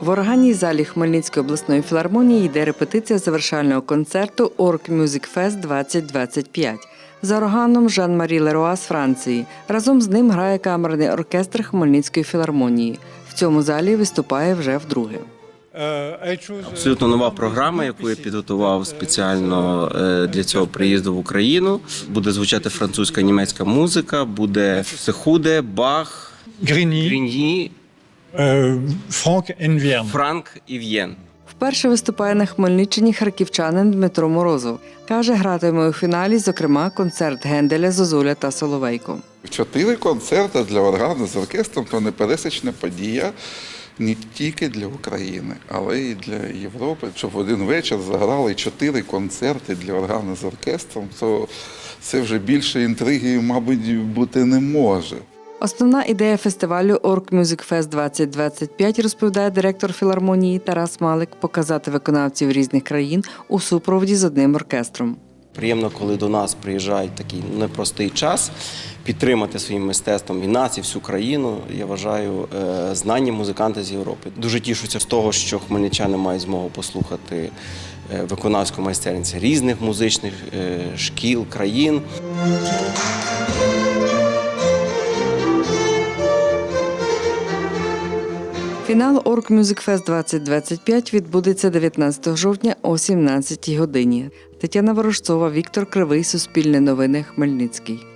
В органній залі Хмельницької обласної філармонії йде репетиція завершального концерту Орк Music Fest 2025 за органом Жан-Марі Леруа з Франції. Разом з ним грає камерний оркестр Хмельницької філармонії. В цьому залі виступає вже вдруге. Абсолютно нова програма, яку я підготував спеціально е, для цього приїзду в Україну. Буде звучати французька німецька музика, буде Сехуде, Бах, Grigny, Гріньї, euh, Franck Франк і В'єн. Вперше виступає на Хмельниччині харківчанин Дмитро Морозов. Каже, гратиме у фіналі, зокрема, концерт Генделя, Зозуля та Соловейко. Чотири концерти для органу з оркестром то непересічна подія не тільки для України, але й для Європи. Щоб в один вечір заграли чотири концерти для органу з оркестром, то це вже більше інтриги, мабуть, бути не може. Основна ідея фестивалю Орк Music Fest 2025, розповідає директор філармонії Тарас Малик, показати виконавців різних країн у супроводі з одним оркестром. Приємно, коли до нас приїжджають такий непростий час, підтримати своїм мистецтвом і нас, і всю країну. Я вважаю, е, знані музиканти з Європи. Дуже тішуся з того, що хмельничани мають змогу послухати е, виконавську майстерність різних музичних е, шкіл, країн. Фінал Орк Fest 2025 відбудеться 19 жовтня о 17 годині. Тетяна Ворожцова, Віктор Кривий, Суспільне новини, Хмельницький.